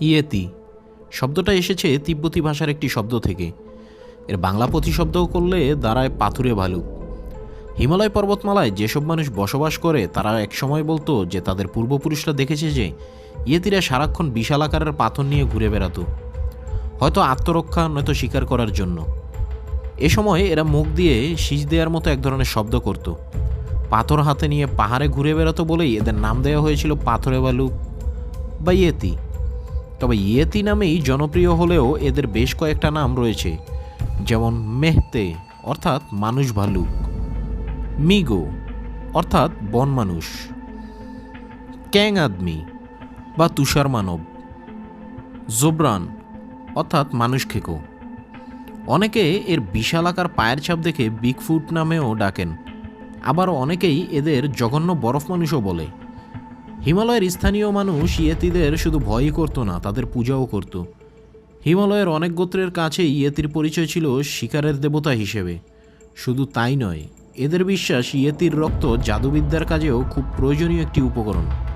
Yeti. শব্দটা এসেছে তিব্বতী ভাষার একটি শব্দ থেকে। এর বাংলা প্রতিশব্দ করলে দাঁড়ায় পাথুরে ভালুক। হিমালয় পর্বতমালায় যেসব মানুষ বসবাস করে, তারা একসময় বলতো যে তাদের পূর্বপুরুষরা দেখেছে যে ইয়েতিরা সারাক্ষণ বিশাল আকারের পাথর নিয়ে ঘুরে বেড়াতো। হয়তো আত্মরক্ষা, নয়তো শিকার করার জন্য। এ সময় এরা মুখ দিয়ে শীষ দেওয়ার মতো এক ধরনের শব্দ করত। পাথর হাতে নিয়ে পাহাড়ে ঘুরে বেড়াতো বলেই এদের নাম দেওয়া হয়েছিল পাথরে ভালুক বা ইয়েতি। তবে ইয়েতি নামেই জনপ্রিয় হলেও এদের বেশ কয়েকটা নাম রয়েছে, যেমন মেহতে, অর্থাৎ মানুষ ভালুক, মিগো, অর্থাৎ বন মানুষ, ক্যাং আদমি বা তুষার মানব, জোবরান, অর্থাৎ মানুষ খেকো। অনেকে এর বিশাল আকার পায়ের ছাপ দেখে বিগফুট নামেও ডাকেন। আবার অনেকেই এদের জঘন্য বরফ মানুষও বলে। হিমালয়ের স্থানীয় মানুষ ইয়েতিদের শুধু ভয়ই করত না, তাদের পূজাও করত। হিমালয়ের অনেক গোত্রের কাছে ইয়েতির পরিচয় ছিল শিকারের দেবতা হিসেবে। শুধু তাই নয়, এদের বিশ্বাস ইয়েতির রক্ত জাদুবিদ্যার কাজেও খুব প্রয়োজনীয় একটি উপকরণ।